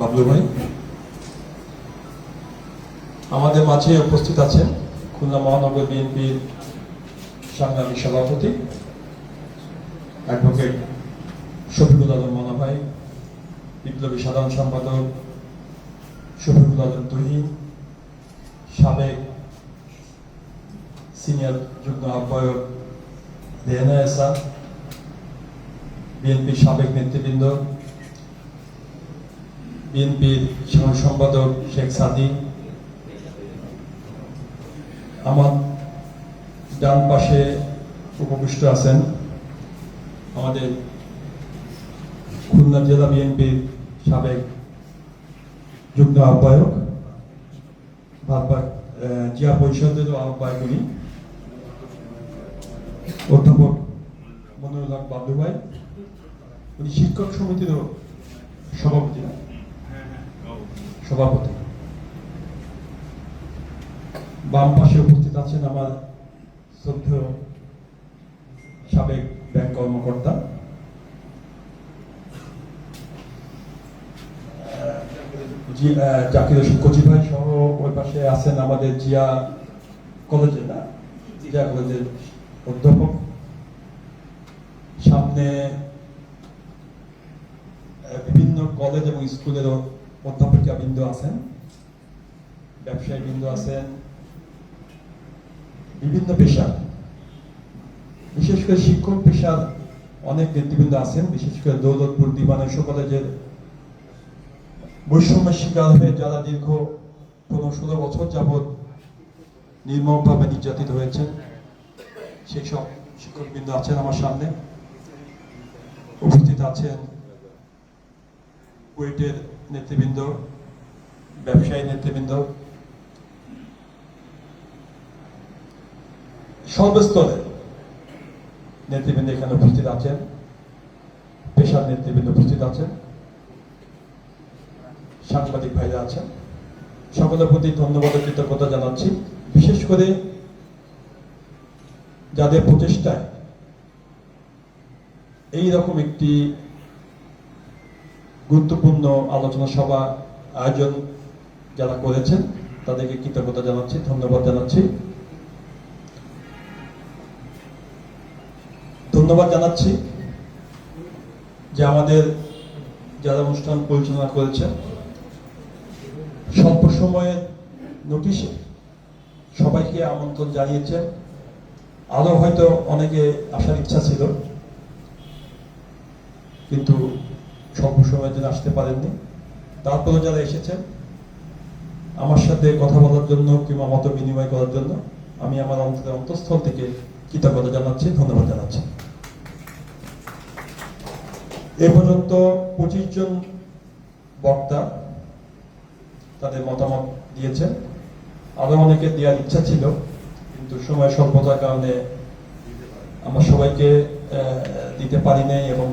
বাবলু ভাই। আমাদের মাঝে উপস্থিত আছেন খুলনা মহানগর বিএনপির সাংগ্রামী সভাপতি, অ্যাডভোকেট শফিকুল আলম মানা ভাই, বিপ্লবী সাধারণ সম্পাদক শফিকুল আলম তুহিন সাবেক সিনিয়র যুগ্ম আহ্বায়ক রেহানা এসা বিএনপির সাবেক নেতৃবৃন্দ বিএনপির সম্পাদক শেখ সাদি, আমার ডান পাশে উপবিষ্ট আছেন আমাদের খুলনা জেলা বিএনপির সাবেক যুগ্ম আহ্বায়ক জিয়া পরিষদেরও আহ্বায়ক উনি, অধ্যাপক মনিরুল হক বাবলু ভাই, উনি শিক্ষক সমিতিরও সভাপতি? সভাপতি। বাম পাশে উপস্থিত আছেন আমার শ্রদ্ধেয় সাবেক ব্যাংক কর্মকর্তা। জাকির হোসেন কচি ভাই সহ ওই পাশে আছেন আমাদের জিয়া কলেজের, না? জিয়া কলেজের অধ্যাপক। সামনে বিভিন্ন কলেজ এবং স্কুলেরও অধ্যাপকিয়া বিন্দু আছেন, ব্যবসায়ী বিন্দু আছেন, বিভিন্ন পেশা বিশেষ করে শিক্ষক পেশার অনেক নেতৃবৃন্দ আছেন, বিশেষ করে দৌলতপুর দিবানেশ্বর কলেজের বৈষম্যের শিকার হয়ে যারা দীর্ঘ পনেরো ষোলো বছর যাবৎ নির্মমভাবে নির্যাতিত হয়েছেন, সেই সব শিক্ষকবৃন্দ আছেন আমার সামনে। উপস্থিত আছেন কুয়েটের নেতৃবৃন্দ, ব্যবসায়ী নেতৃবৃন্দ, সর্বস্তরের নেতৃবৃন্দ এখানে উপস্থিত আছেন, পেশার নেতৃবৃন্দ উপস্থিত আছেন, সাংবাদিক ভাইরা আছেন। সকলের প্রতি ধন্যবাদ ও কৃতজ্ঞতা জানাচ্ছি। বিশেষ করে যাদের প্রচেষ্টায় এই রকম একটি গুরুত্বপূর্ণ আলোচনা সভা আয়োজন যারা করেছেন, তাদেরকে কৃতজ্ঞতা জানাচ্ছি, ধন্যবাদ জানাচ্ছি। ধন্যবাদ জানাচ্ছি যে আমাদের যারা অনুষ্ঠান পরিচালনা করেছেন, স্বল্প সময়ের নোটিশে সবাইকে আমন্ত্রণ জানিয়েছেন। আরও হয়তো অনেকে আসার ইচ্ছা ছিল, কিন্তু সময়ের জন্য আসতে পারেননি। তারপরে যারা এসেছেন, আমার সাথে কথা বলার জন্য কিংবা মত বিনিময় করার জন্য আমি আমার অন্তরের অন্তঃস্থল থেকে কৃতজ্ঞতা জানাচ্ছি, ধন্যবাদ জানাচ্ছি। এ পর্যন্ত পঁচিশ জন বক্তা তাদের মতামত দিয়েছেন। আরও অনেকে দেওয়ার ইচ্ছা ছিল, কিন্তু সময় স্বল্পতার কারণে আমরা সবাইকে দিতে পারি নাই এবং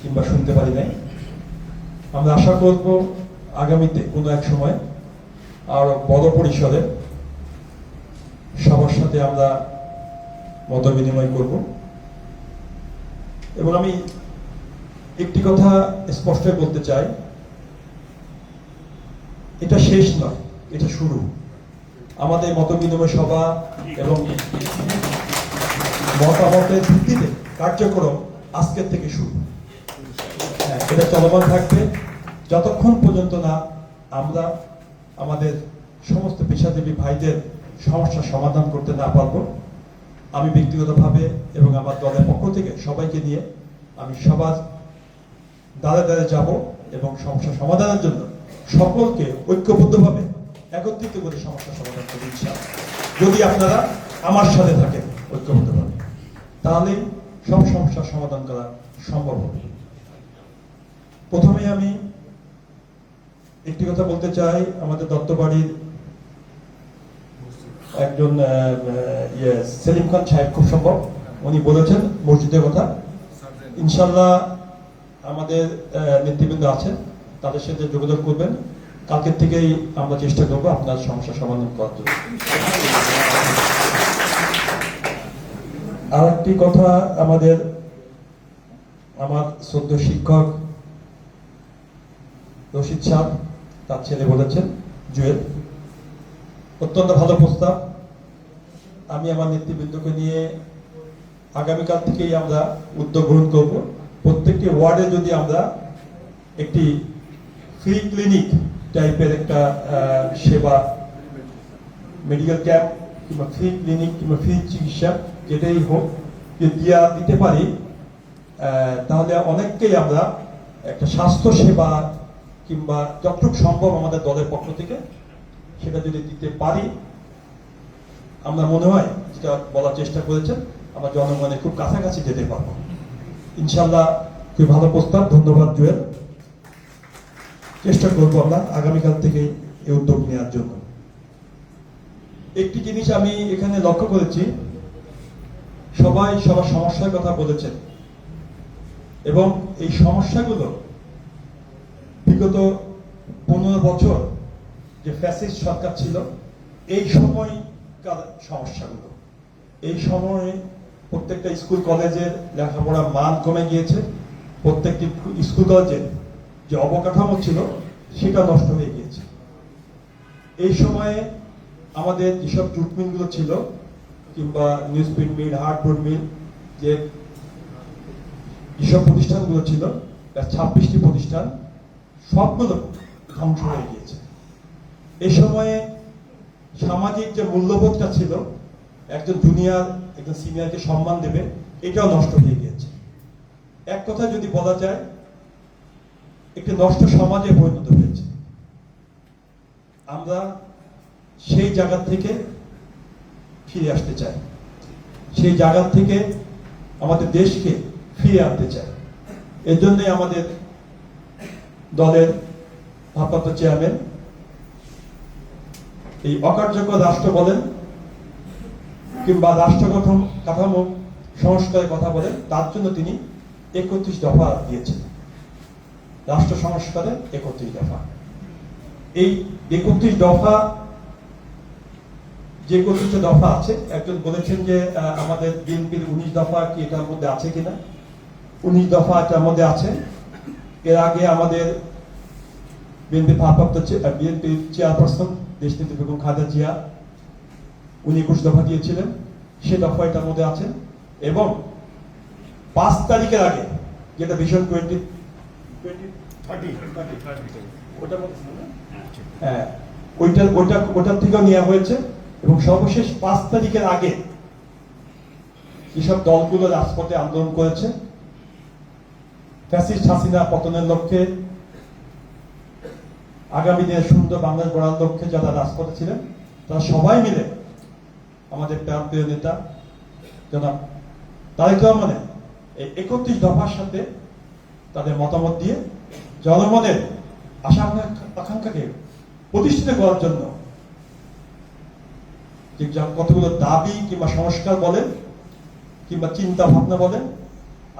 কিংবা শুনতে পারি নাই। আমরা আশা করব আগামীতে কোনো এক সময় আর বড় পরিসরে সবার সাথে আমরা মত বিনিময় করব। এবং আমি একটি কথা স্পষ্ট বলতে চাই। এটা শেষ নয়, এটা শুরু। আমাদের মত বিনিময় সভা এবং মতামতের ভিত্তিতে কার্যক্রম আজকের থেকে শুরু। এটা চলমান থাকবে যতক্ষণ পর্যন্ত না আমরা আমাদের সমস্ত পেশাজীবী ভাইদের সমস্যার সমাধান করতে না পারব, আমি ব্যক্তিগতভাবে এবং আমার দলের পক্ষ থেকে সবাইকে নিয়ে আমি সবার দাঁড়ে দাঁড়ে যাব এবং সমস্যা সমাধানের জন্য সকলকে ঐক্যবদ্ধভাবে একত্রিত করে সমস্যা সমাধান করতে ইনশাআল্লাহ। যদি আপনারা আমার সাথে থাকেন ঐক্যবদ্ধভাবে, তাহলেই সব সমস্যার সমাধান করা সম্ভব হবে প্রথমে আমি একটি কথা বলতে চাই, আমাদের দত্তবাড়ির একজন ইয়ে সেলিম খান সাহেব খুব সম্ভব। উনি বলেছেন মসজিদের কথা। ইনশাল্লাহ আমাদের নেতৃবৃন্দ আছেন, তাদের সাথে যোগাযোগ করবেন। কালকের থেকেই আমরা চেষ্টা করব আপনার সমস্যা সমাধান করার জন্য। আর একটি কথা আমাদের, আমার শ্রদ্ধ শিক্ষক রশিদ সাহ তার ছেলে বলেছেন, জুয়েল, অত্যন্ত ভালো প্রস্তাব। আমি আমার নেতৃবৃন্দকে নিয়ে আগামীকাল থেকেই আমরা উদ্যোগ গ্রহণ করব। প্রত্যেকটি ওয়ার্ডে যদি আমরা একটি ফ্রি ক্লিনিক টাইপের একটা সেবা মেডিকেল ক্যাম্প কিংবা ফ্রি ক্লিনিক কিংবা ফ্রি চিকিৎসা যেটাই হোক যে দিয়া দিতে পারি তাহলে অনেককেই আমরা একটা স্বাস্থ্য সেবা কিংবা যতটুকু সম্ভব আমাদের দলের পক্ষ থেকে, সেটা যদি দিতে পারি, আমরা মনে হয় যেটা বলার চেষ্টা করেছেন, আমরা জনগণের খুব কাছাকাছি যেতে পারব। ইনশাল্লাহ খুব ভালো প্রস্তাব, ধন্যবাদ জুয়েল। চেষ্টা করব আমরা আগামীকাল থেকে এই উদ্যোগ নেওয়ার জন্য। একটি জিনিস আমি এখানে লক্ষ্য করেছি, সবাই সবার সমস্যার কথা বলেছেন। এবং এই সমস্যাগুলো বিগত পনেরো বছর যে ফ্যাসিস্ট সরকার ছিল, এই সময়কার সমস্যাগুলো? এই সময়ে প্রত্যেকটা স্কুল কলেজের লেখাপড়ার মান কমে গিয়েছে, প্রত্যেকটি স্কুল কলেজের যে অবকাঠামো ছিল, সেটা নষ্ট হয়ে গিয়েছে। এই সময়ে আমাদের যেসব জুট মিলগুলো ছিল, কিংবা newsprint mill hardboard mill, যে যেসব প্রতিষ্ঠানগুলো ছিল ছাব্বিশটি প্রতিষ্ঠান সবগুলো ধ্বংস হয়ে গিয়েছে। এই সময়ে সামাজিক যে মূল্যবোধটা ছিল, একজন জুনিয়র একজন সিনিয়রকে সম্মান দেবে, এটাও নষ্ট হয়ে গিয়েছে। এক কথা যদি বলা যায়, একটি নষ্ট সমাজে পরিণত হয়েছে। আমরা সেই জায়গা থেকে ফিরে আসতে চাই। সেই জায়গা থেকে আমাদের দেশকে ফিরে আনতে চাই। এর জন্যই আমাদের দলের ভারপ্রাপ্ত চেয়ারম্যান। এই অকার্যকর রাষ্ট্র বলেন কিংবা রাষ্ট্র গঠন কাঠামো সংস্কারের কথা বলেন, তার জন্য তিনি একত্রিশ দফা দিয়েছেন। রাষ্ট্র সংস্কারে একত্রিশ দফা। এই একত্রিশ দফা, যে একত্রিশটা দফা আছে, একজন বলেছেন যে আমাদের বিএনপির উনিশ দফা কি এটার মধ্যে আছে কিনা? উনিশ দফা এটার মধ্যে আছে। এর আগে আমাদের বিএনপি ভারপ্রাপ্ত বিএনপি চেয়ারপারসন দেশনেত্রী বেগম খালেদা জিয়া, উনি একুশ দফা দিয়েছিলেন, সে দফা এটার মধ্যে আছে এবং পাঁচ তারিখের আগে যেটা ভীষণ টোয়েন্টি? হ্যাঁ ওইটার, ওটা, ওটার থেকেও নেওয়া হয়েছে এবং সর্বশেষ পাঁচ তারিখের আগে যেসব দলগুলো রাজপথে আন্দোলন করেছে ফ্যাসিস্ট হাসিনা পতনের লক্ষ্যে আগামী দিনে সুন্দর বাংলাদেশ গড়ার লক্ষ্যে যারা রাজপথে ছিলেন, তারা সবাই মিলে আমাদের প্রান্তীয় নেতা জনাব তারেক রহমানের এই একত্রিশ দফার সাথে তাদের মতামত দিয়ে জনগণের আশা আকাঙ্ক্ষা- আকাঙ্ক্ষাকে প্রতিষ্ঠিত করার জন্য যা কতগুলো দাবি কিংবা সংস্কার বলেন কিংবা চিন্তা ভাবনা বলেন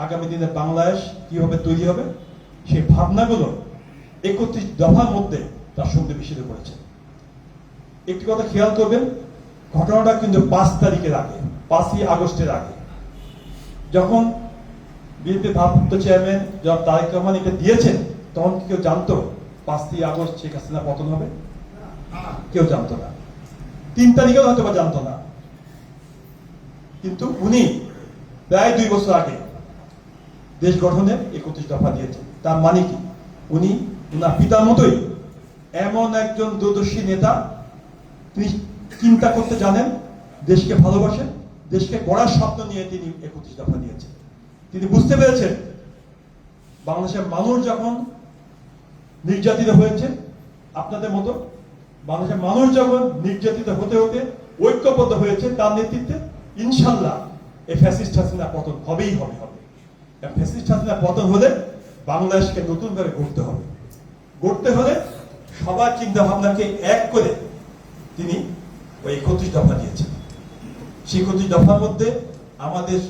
আগামী দিনে বাংলাদেশ কীভাবে তৈরি হবে? সেই ভাবনাগুলো একত্রিশ দফার মধ্যে তার সঙ্গে মিশ্রিত করেছে একটি কথা খেয়াল করবেন, ঘটনাটা কিন্তু পাঁচ তারিখের আগে, পাঁচই আগস্টের আগে। যখন বিএনপি ভারপ্রাপ্ত চেয়ারম্যান যখন তারেক রহমান এটা দিয়েছেন, তখন কেউ জানতো পাঁচই আগস্ট শেখ হাসিনা পতন হবে? কেউ জানতো না। তিন তারিখেও হয়তো বা জানতো না। কিন্তু উনি প্রায় দুই বছর আগে দেশ গঠনের একত্রিশ দফা দিয়েছেন তার মানে কি? উনি, উনার পিতার মতোই এমন একজন দূরদর্শী নেতা, তিনি চিন্তা করতে জানেন, দেশকে ভালোবাসেন, দেশকে গড়ার স্বপ্ন নিয়ে তিনি একত্রিশ দফা দিয়েছেন। তিনি বুঝতে পেরেছেন, বাংলাদেশের মানুষ যখন নির্যাতিত হয়েছে, আপনাদের মতো, বাংলাদেশের মানুষ যখন নির্যাতিত হতে হতে ঐক্যবদ্ধ হয়েছে তার নেতৃত্বে, ইনশাল্লাহ এই ফ্যাসিস্ট হাসিনা পতন হবেই হবে। হাসিনা পতন হলে বাংলাদেশকে নতুন করে গড়তে হবে। গড়তে হলে সবার চিন্তা ভাবনাকে এক করে তিনি ওই একত্রিশ দফা দিয়েছেন। সেই একত্রিশ দফার মধ্যে আমাদের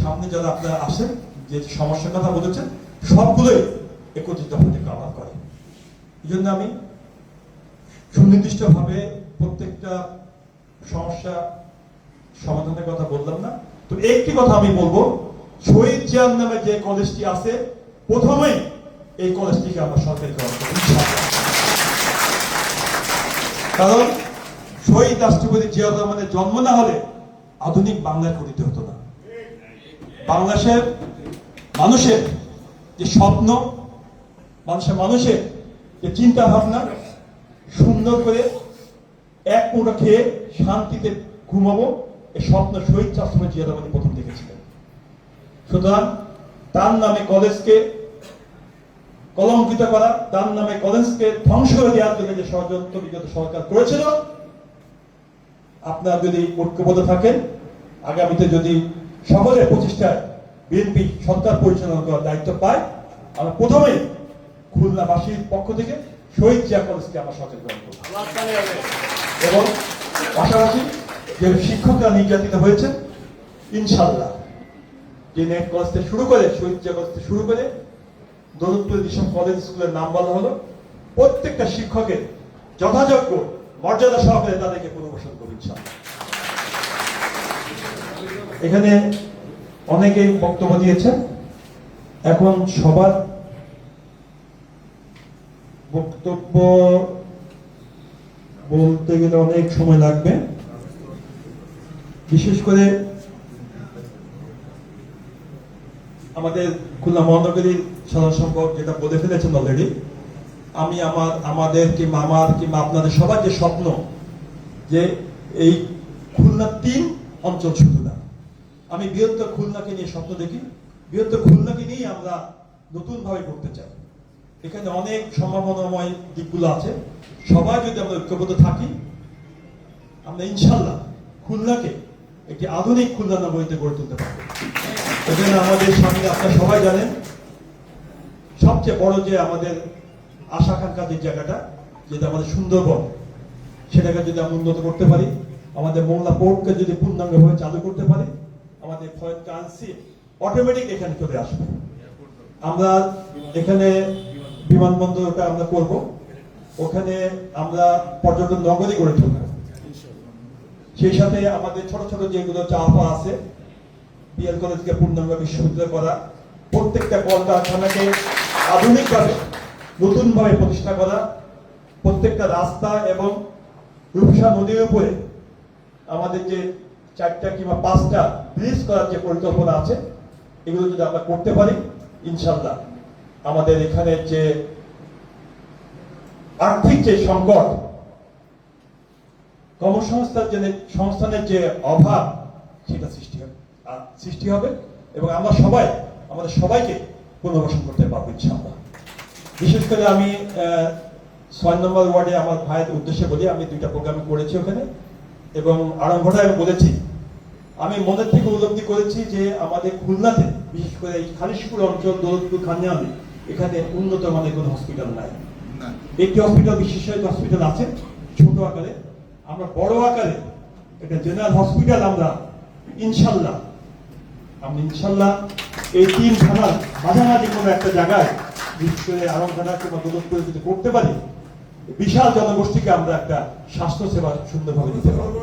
সামনে যারা আপনারা আসেন যে সমস্যার কথা বলেছেন, সবগুলোই একত্রিশ দফাতে কভার করে। এই জন্য আমি সুনির্দিষ্টভাবে প্রত্যেকটা সমস্যা সমাধানের কথা বললাম না। তো একটি কথা আমি বলব শহীদ জিয়ার নামে যে কলেজটি আছে, প্রথমেই এই কলেজটিকে আমরা ইনশাআল্লাহ। কারণ শহীদ রাষ্ট্রপতি জিয়াউর রহমানের জন্ম না হলে আধুনিক বাংলায় করিতে হতো না বাংলাদেশের মানুষের যে স্বপ্ন, মানুষের মানুষের যে চিন্তা ভাবনা সুন্দর করে এক মুঠো খেয়ে শান্তিতে ঘুমাবো এই স্বপ্ন শহীদ রাষ্ট্রপতি জিয়া রহমান প্রথম দেখেছিলেন সুতরাং তার নামে কলেজকে কলঙ্কিত করা তার নামে কলেজকে ধ্বংস দেওয়ার জন্য যে ষড়যন্ত্র বিগত সরকার করেছিল, আপনারা যদি ঐক্যবদ্ধ থাকেন, আগামীতে যদি সকলের প্রচেষ্টায় বিএনপি সরকার পরিচালনা করার দায়িত্ব পায়, আমরা প্রথমেই খুলনাবাসীর পক্ষ থেকে শহীদ জিয়া কলেজকে আমরা সচেতন এবং পাশাপাশি যে শিক্ষকরা নির্যাতিত হয়েছে ইনশাল্লাহ যে নেট কলেজ থেকে শুরু করে শহীদ জিয়া কলেজ থেকে শুরু করে দৌলতপুর যেসব কলেজ স্কুলের নাম বলা হলো, প্রত্যেকটা শিক্ষকের যথাযোগ্য মর্যাদা সহকারে তাদেরকে করবে ইনশাআল্লাহ। এখানে অনেকেই বক্তব্য দিয়েছেন এখন সবার বক্তব্য বলতে গেলে অনেক সময় লাগবে বিশেষ করে আমাদের খুলনা মহানগরীর সাধারণ সম্পর্ক যেটা বলে ফেলেছেন অলরেডি আমি আমার, আমাদের কিংবা আমার কিংবা আপনাদের সবার যে স্বপ্ন যে এই খুলনা তিন অঞ্চল শুধু না, আমি বৃহত্তর খুলনাকে নিয়ে স্বপ্ন দেখি, বৃহত্তর খুলনাকে নিয়ে আমরা নতুন ভাবে করতে চাই। এখানে অনেক সম্ভাবনাময় দিকগুলো আছে, সবাই যদি আমরা ঐক্যবদ্ধ থাকি, আমরা ইনশাল্লাহ খুলনাকে একটি আধুনিক খুলনা নগরীতে গড়ে তুলতে পারব। এখানে আমাদের সামনে আপনারা সবাই জানেন, সবচেয়ে বড় যে আমাদের আশা আকাঙ্ক্ষা যে জায়গাটা, যেটা আমাদের সুন্দরবন, সেটাকে যদি আমরা উন্নত করতে পারি, আমাদের মোংলা পোর্টকে যদি পূর্ণাঙ্গভাবে চালু করতে পারি, আমাদের ফয়েজ ট্রানসিট অটোমেটিক এখানে চলে আসবে। আমরা এখানে বিমানবন্দরটা আমরা করব, ওখানে আমরা পর্যটন নগরী গড়ে তুলব। সেই সাথে আমাদের ছোট ছোট যেগুলো চাপা আছে বিএল কলেজকে পূর্ণাঙ্গ বিশ্ববিদ্যালয় করা। প্রত্যেকটা কলকারখানাকে আধুনিকভাবে, নতুনভাবে প্রতিষ্ঠা করা। প্রত্যেকটা রাস্তা এবং রূপসা নদীর উপরে আমাদের যে চারটা কিংবা পাঁচটা ব্রিজ করার যে পরিকল্পনা আছে, এগুলো যদি আমরা করতে পারি ইনশাল্লাহ আমাদের এখানে যে আর্থিক যে সংকট কর্মসংস্থার যে সংস্থানের যে অভাব, সেটা সৃষ্টি হবে। সৃষ্টি হবে এবং আমরা সবাই আমাদের সবাইকে পুনর্বাসন করতে পারব ইনশাআল্লাহ। বিশেষ করে আমি ছয় নম্বর ওয়ার্ডে আমার ভাইয়ের উদ্দেশ্যে বলি আমি দুইটা প্রোগ্রাম করেছি ওখানে এবং আরম্ভটা আমি বলেছি। আমি মনের থেকে উপলব্ধি করেছি যে আমাদের খুলনাতে বিশেষ করে এই খালিশপুর অঞ্চল দৌলতপুর খানিয়ালি এখানে উন্নত মানের কোনো হসপিটাল নাই। একটি হসপিটাল বিশেষায়িত হসপিটাল আছে ছোট আকারে। আমরা বড় আকারে একটা জেনারেল হসপিটাল আমরা ইনশাল্লাহ আমরা ইনশাল্লাহ এই তিন থানার মাঝামাঝি কোনো একটা জায়গায় বিশেষ আরম থানা কিংবা দৌলতপুরে যদি করতে পারি, বিশাল জনগোষ্ঠীকে আমরা একটা স্বাস্থ্য সেবা সুন্দরভাবে দিতে পারব।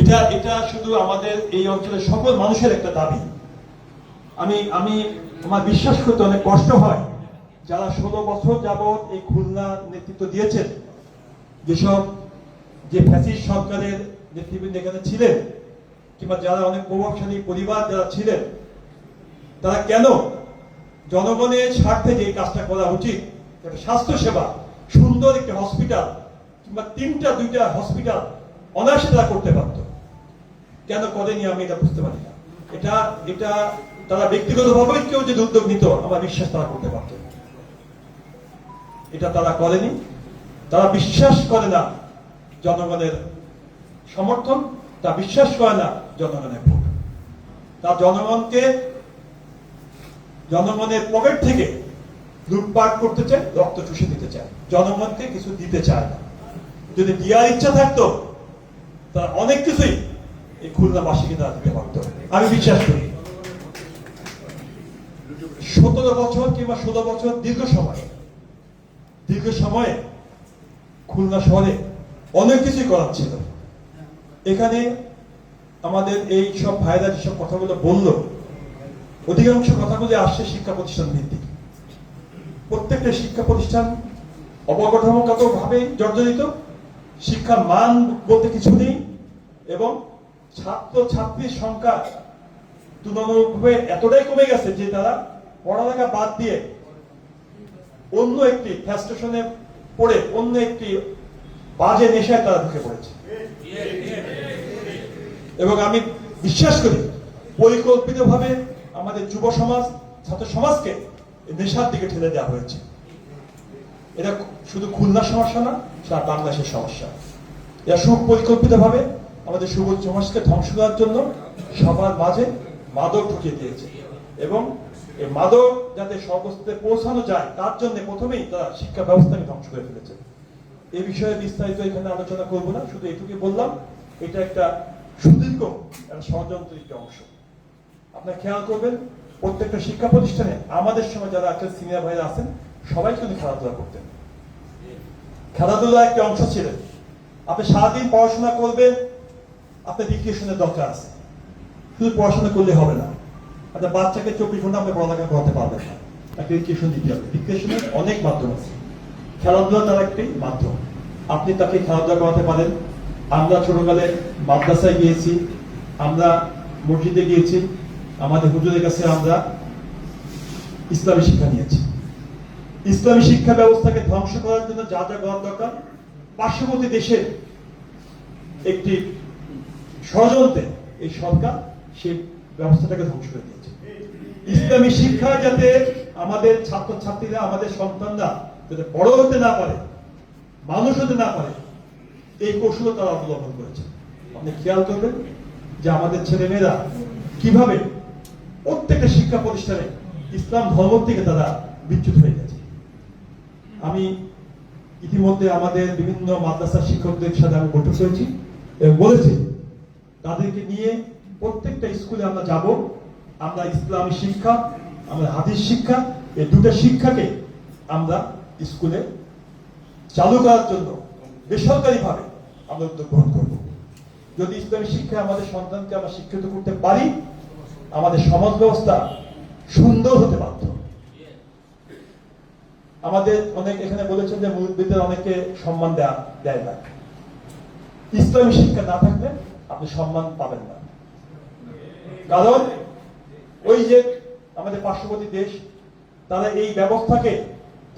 এটা এটা শুধু আমাদের এই অঞ্চলের সকল মানুষের একটা দাবি। আমি আমি আমার বিশ্বাস করতে অনেক কষ্ট হয়, যারা ষোলো বছর যাবৎ এই খুলনা নেতৃত্ব দিয়েছেন, যেসব যে ফ্যাসিস সরকারের নেতৃবৃন্দ এখানে ছিলেন কিংবা যারা অনেক প্রভাবশালী পরিবার যারা ছিলেন, তারা কেন জনগণের স্বার্থে যে কাজটা করা উচিত? একটা স্বাস্থ্য সেবা সুন্দর একটি হসপিটাল কিংবা তিনটা, দুইটা হসপিটাল অনায়াসে তারা করতে পারত। কেন করেনি আমি এটা বুঝতে পারি না। এটা এটা তারা ব্যক্তিগতভাবে কেউ যদি উদ্যোগ নিত, আমার বিশ্বাস তারা করতে পারত। এটা তারা করেনি। তারা বিশ্বাস করে না জনগণের সমর্থন তা বিশ্বাস করে না জনগণের ভোট তা জনগণকে, জনগণের পকেট থেকে লুটপাট করতে চায়, রক্ত চুষে দিতে চায়। জনগণকে কিছু দিতে চায় না। যদি দেওয়ার ইচ্ছা থাকতো, তারা অনেক কিছুই এই খুলনাবাসীকে তারা দিতে পারত। আমি বিশ্বাস করি। সতেরো বছর কিংবা ষোলো বছর দীর্ঘ সময়, দীর্ঘ সময়ে খুলনা শহরে অনেক কিছুই করার ছিল। এখানে আমাদের এই সব ভাইরা যেসব কথাগুলো বলল, অধিকাংশ কথাগুলি আসছে শিক্ষা প্রতিষ্ঠান ভিত্তিক। প্রত্যেকটা শিক্ষা প্রতিষ্ঠান অবকাঠামোগত ভাবে জর্জরিত, শিক্ষার মান বলতে কিছু নেই, এবং ছাত্র ছাত্রীর সংখ্যা তুলনামূলকভাবে এতটাই কমে গেছে যে তারা পড়ালেখা বাদ দিয়ে অন্য একটি ফ্যাস্টেশনে পড়ে অন্য একটি বাজে নেশায় তারা ঢুকে পড়েছে। এবং আমি বিশ্বাস করি, পরিকল্পিতভাবে আমাদের যুব সমাজ, ছাত্র সমাজকে নেশার দিকে ঠেলে দেওয়া হয়েছে। এটা শুধু খুলনার সমস্যা না, সারা বাংলাদেশের সমস্যা। এটা সুপরিকল্পিতভাবে আমাদের যুব সমাজকে ধ্বংস করার জন্য সবার মাঝে মাদক ঢুকিয়ে দিয়েছে। এবং এই মাদক যাতে সর্বস্তরে পৌঁছানো যায়, তার জন্য প্রথমেই তারা শিক্ষা ব্যবস্থাকে ধ্বংস করে ফেলেছে। এই বিষয়ে বিস্তারিত এখানে আলোচনা করব না, শুধু এটুকুই বললাম, এটা একটা সুদীর্ঘ একটা ষড়যন্ত্রের একটি অংশ। আপনারা খেয়াল করবেন, প্রত্যেকটা শিক্ষা প্রতিষ্ঠানে আমাদের সময় যারা আজকে সিনিয়র ভাইরা আছেন, সবাই কিন্তু খেলাধুলা করতেন। খেলাধুলা একটা অংশ ছিলেন আপনি সারাদিন পড়াশোনা করবেন, আপনার রিক্রিয়েশনের দরকার আছে। শুধু পড়াশোনা করলে হবে না। আপনার বাচ্চাকে চব্বিশ ঘণ্টা আপনি পড়ালেখা করাতে পারবেন না। একটা রিক্রিয়েশন দিতে হবে। রিক্রিয়েশনের অনেক মাধ্যম আছে। খেলাধুলা তার একটি মাধ্যম। আপনি তাকে খেলাধুলা করাতে পারেন। আমরা ছোটকালে মাদ্রাসায় গিয়েছি, আমরা মসজিদে গিয়েছি, আমাদের হুজুরের কাছে আমরা ইসলামী শিক্ষা নিয়েছি। ইসলামী শিক্ষা ব্যবস্থাকে ধ্বংস করার জন্য যা যা করার দরকার, পার্শ্ববর্তী দেশের একটি ষড়যন্ত্রে এই সরকার সেই ব্যবস্থাটাকে ধ্বংস করে দিয়েছে। ইসলামী শিক্ষা যাতে আমাদের ছাত্রছাত্রীরা, আমাদের সন্তানরা যাতে বড় হতে না পারে, মানুষ হতে না পারে এই কৌশল তারা অবলম্বন করেছে। আপনি খেয়াল করবেন যে আমাদের ছেলেমেয়েরা কীভাবে প্রত্যেকটা শিক্ষা প্রতিষ্ঠানে ইসলাম ধর্ম থেকে তারা বিচ্যুত হয়ে গেছে। আমি ইতিমধ্যে আমাদের বিভিন্ন মাদ্রাসা শিক্ষকদের সাথে আমি বৈঠক করেছি এবং বলেছি, তাদেরকে নিয়ে প্রত্যেকটা স্কুলে আমরা যাব, আমরা ইসলামী শিক্ষা, আমরা হাদিস শিক্ষা, এই দুটো শিক্ষাকে আমরা স্কুলে চালু করার জন্য বেসরকারিভাবে আমরা উদ্যোগ গ্রহণ করব। যদি ইসলামী শিক্ষায় আমাদের সন্তানকে আমরা শিক্ষিত করতে পারি, আমাদের সমাজ ব্যবস্থা সুন্দর হতে বাধ্য। আমাদের অনেক এখানে বলেছেন যে মুরব্বীদের অনেকে সম্মান দেয়া, দেয় না। ইসলামী শিক্ষা না থাকলে আপনি সম্মান পাবেন না। কারণ ওই যে আমাদের পার্শ্ববর্তী দেশ, তারা এই ব্যবস্থাকে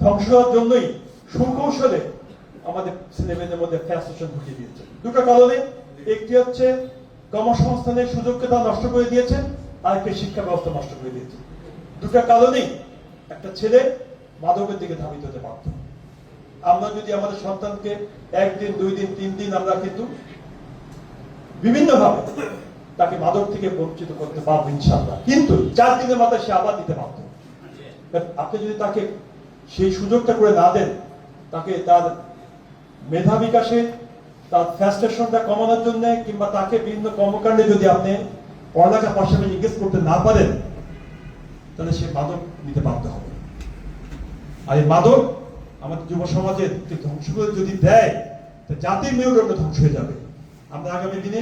ধ্বংস হওয়ার জন্যই সুকৌশলে আমাদের ছেলেমেয়েদের মধ্যে ফ্যাসেশন ঢুকিয়ে দিয়েছে। দুটো কারণে একটি হচ্ছে কর্মসংস্থানের সুযোগকে তারা নষ্ট করে দিয়েছে আর একটি শিক্ষা ব্যবস্থা নষ্ট করে দিয়েছে। দুটো কারণেই একটা ছেলে মাদকের দিকে ধাবিত হতে পারত আমরা যদি আমাদের সন্তানকে একদিন, দুই দিন, তিন দিন আমরা কিন্তু বিভিন্নভাবে তাকে মাদক থেকে বঞ্চিত করতে পারব ইনশাল্লাহ কিন্তু চার দিনের মাথায় সে আবার দিতে পারত আপনি যদি তাকে সেই সুযোগটা করে না দেন, তাকে তার মেধা বিকাশে তার ফ্যাস্টেশনটা কমানোর জন্য কিংবা তাকে বিভিন্ন কর্মকাণ্ডে যদি আপনি পড়ালেখার পাশাপাশি জিজ্ঞেস করতে না পারেন, তাহলে সে মাদক নিতে বাধ্য হবে। আর এই মাদক আমাদের যুব সমাজের ধ্বংস করে যদি দেয়, তা জাতির মেরুদণ্ড ধ্বংস হয়ে যাবে। আমরা আগামী দিনে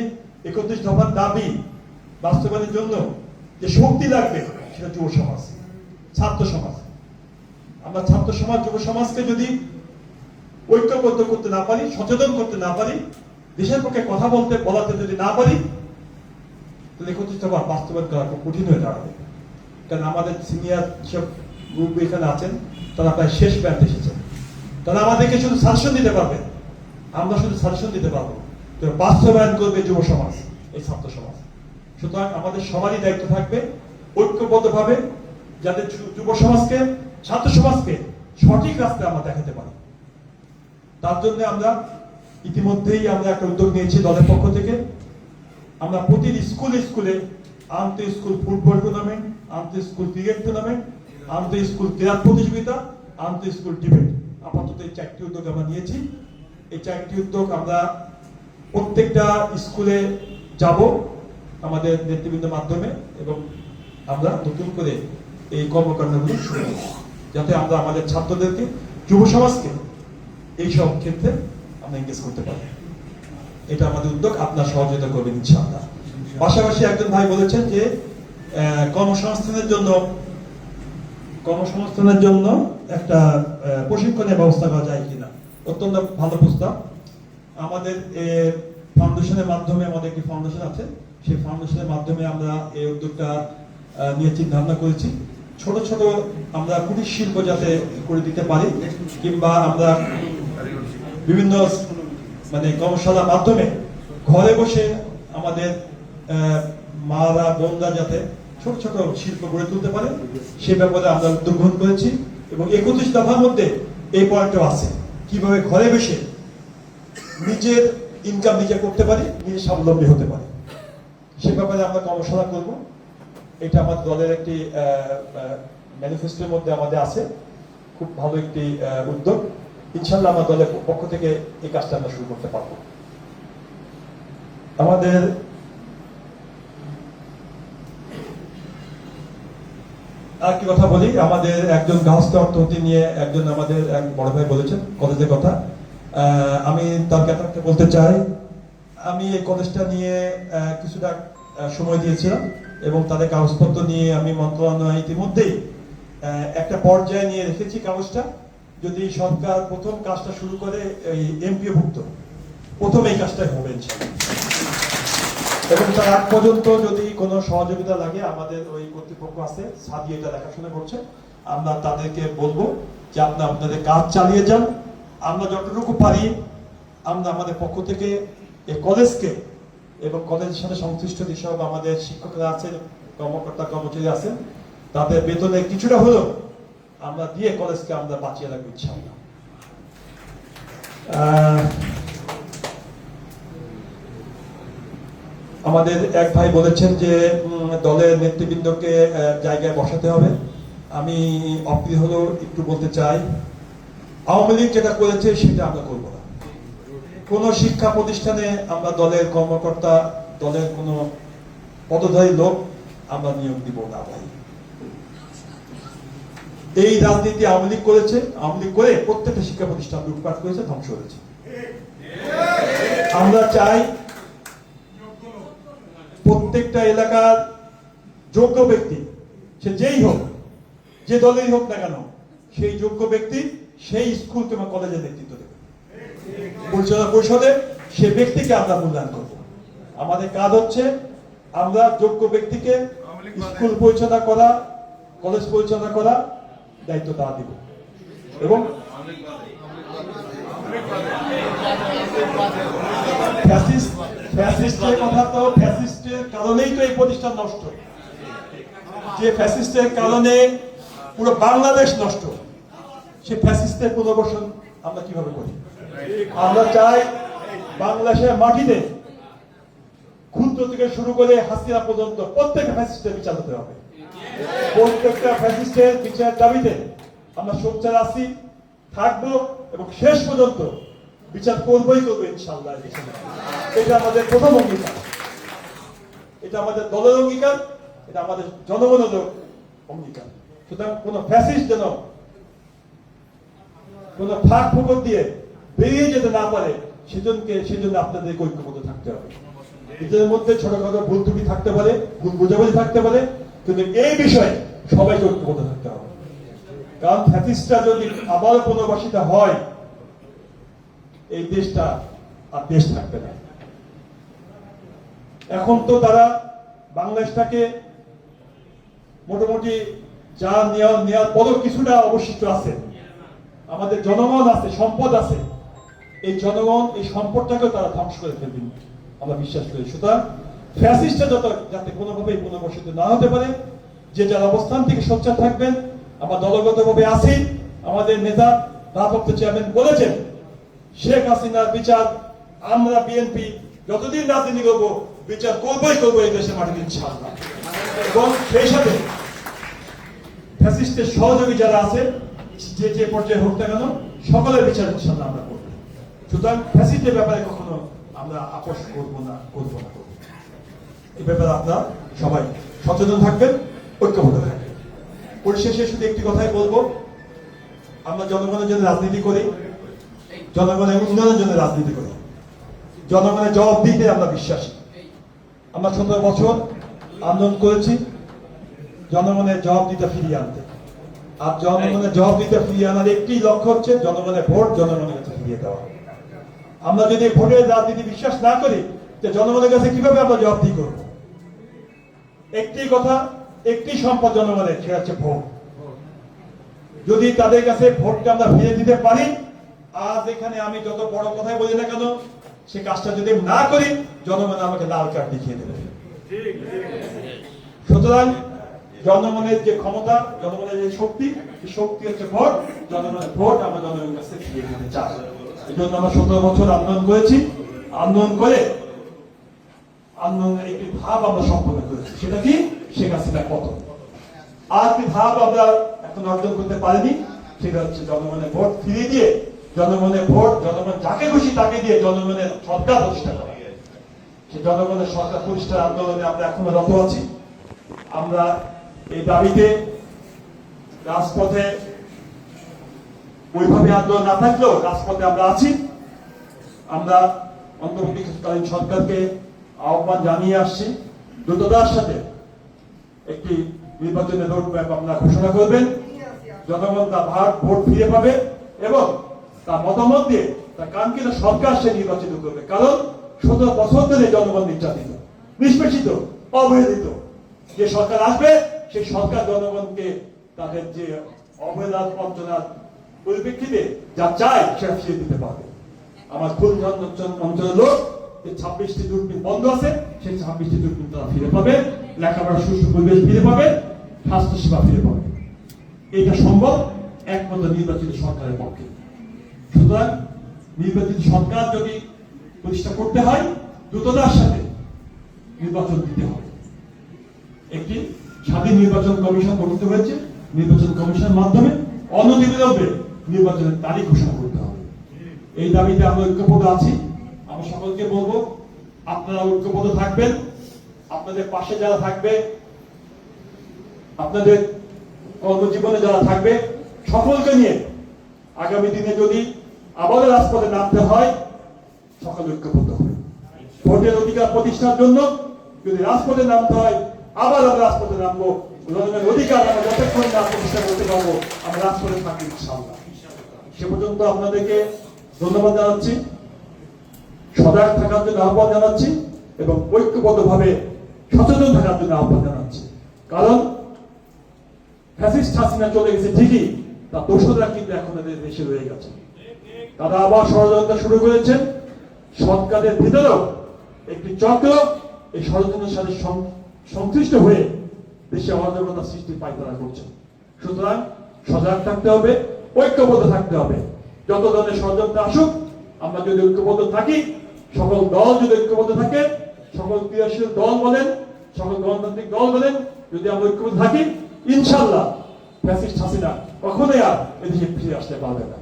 একত্রিশ দফার দাবি বাস্তবায়নের জন্য যে শক্তি লাগবে, সেটা যুব সমাজ, ছাত্র সমাজ। আমরা ছাত্র সমাজ, যুব সমাজকে যদি ঐক্যবদ্ধ করতে না পারি, সচেতন করতে না পারি, দেশের পক্ষে কথা বলতে, বলাতে যদি না পারি, তাহলে একত্রিশ দফা বাস্তবায়ন করা খুব কঠিন হয়ে দাঁড়াবে। কারণ আমাদের সিনিয়র যেসব গ্রুপ এখানে আছেন, তারা প্রায় শেষ প্রান্তে এসেছেন। তারা আমাদেরকে শুধু সাজেশন দিতে পারবে। আমরা শুধু সাজেশন দিতে পারব। তো বাস্তবায়ন করবে যুব সমাজ, এই ছাত্র সমাজ। সুতরাং আমাদের সবারই দায়িত্ব থাকবে ঐক্যবদ্ধভাবে যাতে যুব সমাজকে, ছাত্র সমাজকে সঠিক রাস্তায় আমরা দেখাতে পারি। তার জন্য আমরা ইতিমধ্যেই আমরা একটা উদ্যোগ নিয়েছি দলের পক্ষ থেকে। আমরা প্রতিটি স্কুল স্কুলে আন্তঃ স্কুল ফুটবল টুর্নামেন্ট, আন্তঃ স্কুল ক্রিকেট টুর্নামেন্ট, আন্তঃ স্কুল ক্রীড়া প্রতিযোগিতা, আন্তঃ স্কুল ডিবেট। আপাতত এই চারটি উদ্যোগ আমরা নিয়েছি। এই চারটি উদ্যোগ আমরা প্রত্যেকটা স্কুলে যাব আমাদের নেতৃবৃন্দের মাধ্যমে এবং আমরা নতুন করে এই কর্মকাণ্ডগুলি শুরু। যাতে আমরা আমাদের ছাত্রদেরকে যুব সমাজকে এইসব ক্ষেত্রে আমরা এঙ্গেজ করতে পারি। এটা আমাদের উদ্যোগ, আপনার সহযোগিতা করবেন ইনশাআল্লাহ। পাশাপাশি একজন ভাই বলেছেন যে কর্মসংস্থানের জন্য কর্মসংস্থানের জন্য একটা প্রশিক্ষণের ব্যবস্থা করা যায় কিনা। অত্যন্ত ভালো প্রস্তাব। আমাদের ফাউন্ডেশনের মাধ্যমে, আমাদের একটি ফাউন্ডেশন আছে। সেই ফাউন্ডেশনের মাধ্যমে আমরা এই উদ্যোগটা নিয়ে চিন্তা ভাবনা করেছি। ছোট ছোট আমরা কুটির শিল্প যাতে করে দিতে পারি, কিংবা আমরা বিভিন্ন মানে কর্মশালার মাধ্যমে ঘরে বসে আমাদের মারা বোনরা যাতে ছোট ছোট শিল্প গড়ে তুলতে পারে, সে ব্যাপারে আমরা উদ্যোগ গ্রহণ করেছি এবং একত্রিশ দফার মধ্যে এই পয়েন্টও আছে। কীভাবে ঘরে বসে নিজের ইনকাম নিজে করতে পারি, নিজে স্বাবলম্বী হতে পারি। সে ব্যাপারে আমরা কর্মশালা করব। এটা আমাদের দলের একটি ম্যানিফেস্টোর মধ্যে আমাদের আছে। খুব ভালো একটি উদ্যোগ। ইনশাল্লাহ আমার দলের পক্ষ থেকে এই কাজটা আমরা শুরু করতে পারব। আমাদের আর কি কথা বলি? আমাদের একজন গার্হস্থ্য অর্থনীতি নিয়ে একজন আমাদের এক বড় ভাই বলেছেন কলেজের কথা। আমি তার কথাটা বলতে চাই। আমি এই কলেজটা নিয়ে কিছুটা সময় দিয়েছিলাম এবং তাদের কাগজপত্র নিয়ে আমি মন্ত্রণালয় ইতিমধ্যেই একটা পর্যায়ে নিয়ে রেখেছি কাগজটা। যদি সরকার প্রথম কাজটা শুরু করে এই এমপিও ভুক্ত প্রথম এই কাজটাই হবে এবং তার আগ পর্যন্ত যদি কোনো সহযোগিতা লাগে, আমাদের ওই কর্তৃপক্ষ আছে সাদিয়ে এটা দেখাশোনা করছে। আমরা তাদেরকে বলব যে আপনারা আপনাদের কাজ চালিয়ে যান। আমরা যতটুকু পারি, আমরা আমাদের পক্ষ থেকে এই কলেজকে এবং কলেজের সাথে সংশ্লিষ্ট যেসব আমাদের শিক্ষকরা আছেন, কর্মকর্তা, কর্মচারী আছেন, তাদের বেতনে কিছুটা হলেও আমরা দিয়ে কলেজকে আমরা বাঁচিয়ে রাখব ইনশাআল্লাহ। আহ, আমাদের এক ভাই বলেছেন যে দলের নেতৃবৃন্দকে জায়গায় বসাতে হবে। আমি অপ্রিয় হলেও একটু বলতে চাই আওয়ামী লীগ যেটা করেছে সেটা আমরা করব না। কোনো শিক্ষা প্রতিষ্ঠানে আমরা দলের কর্মকর্তা দলের কোন পদধারী লোক আমরা নিয়োগ দিব না ভাই। এই রাজনীতি আওয়ামী লীগ করেছে আওয়ামী লীগ করে প্রত্যেকটা শিক্ষা প্রতিষ্ঠান লুটপাট করেছে ধ্বংস হয়েছে। আমরা চাই প্রত্যেকটা এলাকার যোগ্য ব্যক্তি সে যেই হোক যে দলেই হোক না কেন সেই যোগ্য ব্যক্তি সেই স্কুল কিংবা কলেজের নেতৃত্ব দেবে। পরিচালনা পরিষদে সে ব্যক্তিকে আমরা মূল্যায়ন করব। আমাদের কাজ হচ্ছে আমরা যোগ্য ব্যক্তিকে স্কুল পরিচালনা করা কলেজ পরিচালনা করা দায়িত্ব তারা দিব। এবং কথা তো ফ্যাসিস্টের কারণেই তো এই প্রতিষ্ঠান নষ্ট। যে ফ্যাসিস্টের কারণে পুরো বাংলাদেশ নষ্ট, সে ফ্যাসিস্টের পুনর্বাসন আমরা কীভাবে করি? আমরা চাই বাংলাদেশের মাটিতে ক্ষুদ্র থেকে শুরু করে হাসিনা পর্যন্ত প্রত্যেকটা ফ্যাসিস্টের বিচার হতে হবে। প্রত্যেকটা ফ্যাসিস্টের বিচার দাবিতে আমরা সোচ্চার আছি, থাকব এবং শেষ পর্যন্ত বিচার করবোই করব ইনশাল্লাহ এটা আমাদের প্রথম অঙ্গীকার। এটা আমাদের দলের অঙ্গীকার, এটা আমাদের জনগণের অঙ্গীকার। সুতরাং কোন ফ্যাসিস্ট যেন কোন ফাঁক ফুকর দিয়ে বেরিয়ে যেতে না পারে সেজনকে সেজন্য আপনাদের ঐক্যবদ্ধ থাকতে হবে। এদের মধ্যে ছোটখাটো ভুল ত্রুটি থাকতে পারে, ভুল বোঝাবুঝি থাকতে পারে কিন্তু এই বিষয়ে সবাইকে ঐক্যবদ্ধ থাকতে হবে। কারণ ফ্যাসিস্টরা যদি আবার পুনর্বাসিত হয়, এই দেশটা আর দেশ থাকবে না। এখন তো তারা বাংলাদেশটাকে মোটামুটি যা নেওয়া, নেওয়ার পরও কিছুটা অবশিষ্ট আছে। আমাদের জনগণ আছে, সম্পদ আছে। এই জনগণ, এই সম্পদটাকেও তারা ধ্বংস করে ফেলবেন আমরা বিশ্বাস করি। সুতরাং ফ্যাসিস্টটা যত কোনোভাবেই পুনর্বাসিত না হতে পারে, যে যার অবস্থান থেকে সোচ্চার থাকবেন, আমরা দলগতভাবে আমাদের নেতা, ভারপ্রাপ্ত চেয়ারম্যান বলেছেন, শেখ হাসিনার বিচার, আমরা বিএনপি যতদিন রাজনীতি করব, বিচার করবোই করব এই দেশের এবং সেই সাথে ফ্যাসিস্টের সহযোগী যারা আছে, যে যে পর্যায়ে হোক না কেন, সকলের বিচার ইনশাআল্লাহ আমরা করব। সুতরাং ফ্যাসিস্টের ব্যাপারে কখনো আমরা আপোষ করব না করব না। এই ব্যাপারে আপনারা সবাই সচেতন থাকবেন, ঐক্যবদ্ধ থাকবেন। পরিশেষে শুধু একটি কথাই বলব, আমরা জনগণের জন্য রাজনীতি করি, জনগণের উন্নয়নের জন্য রাজনীতি করি। জনগণের জবাব দিতে আমরা বিশ্বাসী। আমরা সতেরো বছর আন্দোলন করেছি, জনগণের জবাব দিতে ফিরিয়ে আনতে। আর জনগণের জবাব দিতে ফিরিয়ে আনার একটি লক্ষ্য হচ্ছে জনগণের ভোট জনগণের কাছে ফিরিয়ে দেওয়া। আমরা যদি ভোটের রাজনীতি বিশ্বাস না করি যে জনগণের কাছে কীভাবে আমরা জবাবদি করব? একটি কথা, একটি সম্পদ জনগণের সেটা হচ্ছে ভোট। যদি তাদের কাছে ভোটটা আমরা ফিরে দিতে পারি, আজ এখানে আমি যত বড় কথাই বলি না কেন, সে কাজটা যদি না করি, জনগণ আমাকে লাল কার্ড দেখিয়ে দেবে। সুতরাং জনগণের যে ক্ষমতা, জনগণের যে শক্তি শক্তি হচ্ছে ভোট। জনগণের ভোট আমরা জনগণের কাছে ফিরিয়ে দিতে চাই। এই জন্য আমরা সতেরো বছর আন্দোলন করেছি। আন্দোলন করে আন্দোলনের একটি ভাব আমরা সম্পন্ন করেছি। সেটা কি? শেখ হাসিনা কত আর একটি ভাব আমরা এখন অর্জন করতে পারিনি। সেটা হচ্ছে জনগণের ভোট ফিরিয়ে দিয়ে, জনগণের ভোট, জনগণ যাকে খুশি তাকে দিয়ে জনগণের সরকার প্রতিষ্ঠা করা। সে জনগণের সরকার প্রতিষ্ঠার আন্দোলনে আমরা এখনও রত আছি। আমরা এই দাবিতে রাজপথে ওইভাবে আন্দোলন না থাকলেও রাজপথে আমরা আছি। আমরা অন্তর্বর্তীকালীন সরকারকে আহ্বান জানিয়ে আসছি। দ্রুততার সাথে একটি নির্বাচনের রোড ম্যাপ আপনারা ঘোষণা করবেন। জনগণ তার ভাগ, ভোট ফিরে পাবে এবং তার মতামত দিয়ে তার কাঙ্ক্ষিত সরকার সে নির্বাচিত করবে। কারণ সতেরো বছর ধরে জনগণ নির্যাতিত, নিষ্পেষিত, অবহেলিত। যে সরকার আসবে, সেই সরকার জনগণকে তাদের যে অবহেলা বঞ্চনার পরিপ্রেক্ষিতে যা চায়, সেটা ফিরে দিতে পারবে। আমার খুন অঞ্চলের লোক যে ছাব্বিশটি দূরবীন বন্ধ আছে, সেই ছাব্বিশটি দূরবীন তারা ফিরে পাবে লেখাপড়া সুষ্ঠু পরিবেশ ফিরে পাবে স্বাস্থ্য সেবা ফিরে পাবে। এটা সম্ভব একমাত্র নির্বাচিত সরকারের পক্ষে। সুতরাং নির্বাচিত সরকার যদি প্রতিষ্ঠা করতে হয়, দ্রুততার সাথে নির্বাচন দিতে হবে। একটি স্বাধীন নির্বাচন কমিশন গঠিত হয়েছে, নির্বাচন কমিশনের মাধ্যমে অনতিবিলম্বে নির্বাচনের তারিখ ঘোষণা করতে হবে। এই দাবিতে আমরা ঐক্যবদ্ধ আছি। সকলকে বলব, আপনারা ঐক্যবদ্ধ থাকবেন। আপনাদের পাশে যারা থাকবে, আপনাদের কর্মজীবনে যারা থাকবে, সকলকে নিয়ে আগামী দিনে যদি আবারও রাজপথে নামতে হয়, সকল ঐক্যবদ্ধ হবে। ভোটের অধিকার প্রতিষ্ঠার জন্য যদি রাজপথে নামতে হয়, আবার আমরা রাজপথে নামবো। জনগণের অধিকার আমরা যতক্ষণ না প্রতিষ্ঠা করতে পারব, আমরা রাজপথে থাকি সে পর্যন্ত আপনাদেরকে ধন্যবাদ জানাচ্ছি। সজাগ থাকার জন্য আহ্বান জানাচ্ছি এবং ঐক্যবদ্ধভাবে সচেতন থাকার জন্য আহ্বান জানাচ্ছি। কারণ ফ্যাসিস্ট হাসিনা চলে গেছে ঠিকই তার দোষরা কিন্তু এখন দেশে রয়ে গেছে। তারা আবার ষড়যন্ত্র শুরু করেছেন সরকারের ভিতরেও একটি চক্র এই ষড়যন্ত্রের সাথে সংশ্লিষ্ট হয়ে দেশে অরাজকতা সৃষ্টি পায়তারা করছে। সুতরাং সজাগ থাকতে হবে, ঐক্যবদ্ধ থাকতে হবে। যত ধরনের ষড়যন্ত্র আসুক, আমরা যদি ঐক্যবদ্ধ থাকি সকল দল যদি ঐক্যবদ্ধ থাকে, সকল ক্রিয়াশীল দল বলেন, সকল গণতান্ত্রিক দল বলেন, যদি আমরা ঐক্যবদ্ধ থাকি ইনশাল্লাহ ফ্যাসিস্ট হাসিনা কখনোই আর এদেশে ফিরে আসতে পারবে না।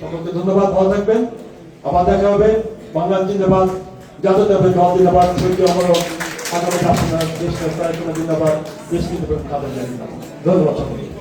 সকলকে ধন্যবাদ, ভালো থাকবেন। আবার দেখা হবে। বাংলা জিন্দাবাদ, জাতীয় দল জিন্দাবাদ সৈক্য অমর আগামী আপনার দেশ জিন্দাবাদ দেশ জিন্দাবাদ ধন্যবাদ সকলকে।